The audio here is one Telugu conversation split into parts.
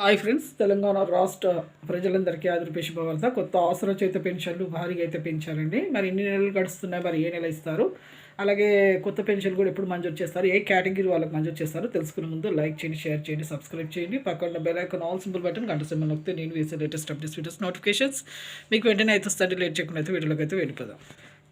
హాయ్ ఫ్రెండ్స్ తెలంగాణ రాష్ట్ర ప్రజలందరికీ ఆదిరిపేష భవంత కొత్త ఆసరా చేత పెన్షన్లు భారీగా అయితే పెంచారండి. మరి ఎన్ని నెలలు గడుస్తున్నాయి మరి ఏ నెల ఇస్తారు? అలాగే కొత్త పెన్షన్ కూడా ఎప్పుడు మంజూరు చేస్తారు? ఏ కేటగిరీ వాళ్ళకి మంజూరు చేస్తారు? తెలుసుకునే ముందు లైక్ చేయండి షేర్ చేయండి సబ్స్క్రైబ్ చేయండి. పక్కన bell icon all symbol button గంట సింబల్ నొక్కితే నేను వేసే లేటెస్ట్ అప్డేట్స్ వీడియోస్ నోటిఫికేషన్స్ మీకు వెంటనే అయితే స్టడీ లేట్ చేయకుండా అయితే వీడియోలోకి అయితే వెళ్ళిపోదాం.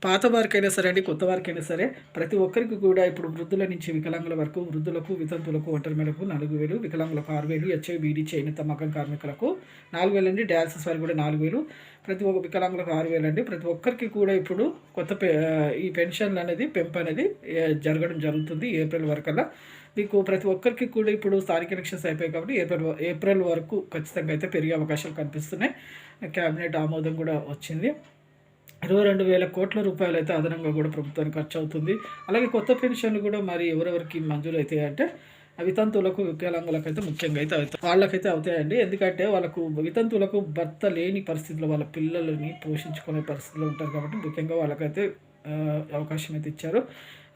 పాత వారికైనా సరే అండి కొత్త వారికైనా సరే ప్రతి ఒక్కరికి కూడా ఇప్పుడు వృద్ధుల నుంచి వికలాంగుల వరకు వృద్ధులకు వితంతులకు ఒంటరిమేలకు నాలుగు వేలు వికలాంగులకు ఆరు వేలు హెచ్ఐ బీడీ చేయిన మగ్గం కార్మికులకు నాలుగు వేలు అండి. డయాలసిస్ వారికి కూడా నాలుగు వేలు ప్రతి ఒక్క వికలాంగులకు ఆరు వేలు అండి. ప్రతి ఒక్కరికి కూడా ఇప్పుడు కొత్త పె ఈ పెన్షన్లు అనేది పెంపు అనేది జరగడం జరుగుతుంది ఏప్రిల్ వరకల్లా. మీకు ప్రతి ఒక్కరికి కూడా ఇప్పుడు స్థానిక ఎలక్షన్స్ అయిపోయాయి కాబట్టి ఏప్రిల్ ఏప్రిల్ వరకు ఖచ్చితంగా అయితే పెరిగే అవకాశాలు కనిపిస్తున్నాయి. క్యాబినెట్ ఆమోదం కూడా వచ్చింది. ఇరవై రెండు వేల కోట్ల రూపాయలు అయితే అదనంగా కూడా ప్రభుత్వానికి ఖర్చు అవుతుంది అలాగే కొత్త పెన్షన్లు కూడా మరి ఎవరెవరికి మంజూరు అవుతాయి అంటే వితంతువులకు వికలాంగులకు అయితే ముఖ్యంగా అయితే అవుతాయి. వాళ్ళకైతే అవుతాయండి. ఎందుకంటే వాళ్ళకు వితంతువులకు భర్త లేని పరిస్థితుల్లో వాళ్ళ పిల్లలని పోషించుకునే పరిస్థితిలో ఉంటారు కాబట్టి ముఖ్యంగా వాళ్ళకైతే అవకాశం అయితే ఇచ్చారు.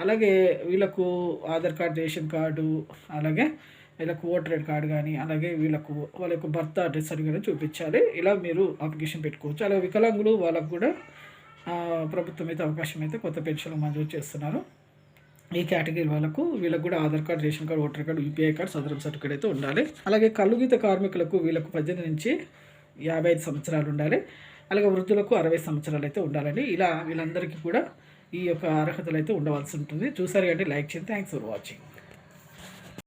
అలాగే వీళ్ళకు ఆధార్ కార్డు రేషన్ కార్డు అలాగే వీళ్ళకు ఓటర్ ఐడి కార్డు కానీ అలాగే వీళ్ళకు వాళ్ళ యొక్క భర్త అడ్రస్ సరిగ్గా చూపించాలి. ఇలా మీరు అప్లికేషన్ పెట్టుకోవచ్చు. అలాగే వికలాంగులు వాళ్ళకు కూడా ప్రభుత్వం అయితే అవకాశం అయితే కొత్త పెన్షన్లు మంజూరు చేస్తున్నారు. ఈ కేటగిరీ వాళ్ళకు వీళ్ళకు కూడా Aadhaar card ration card voter card UPI card Sadaram certificate అయితే ఉండాలి. అలాగే కలుగీత కార్మికులకు వీళ్ళకు పద్దెనిమిది నుంచి యాభై ఐదు సంవత్సరాలు ఉండాలి. అలాగే వృద్ధులకు అరవై సంవత్సరాలు అయితే ఉండాలండి. ఇలా వీళ్ళందరికీ కూడా ఈ యొక్క అర్హతలు అయితే ఉండవలసి ఉంటుంది. చూసారు కంటే లైక్ చేయండి. Thanks for watching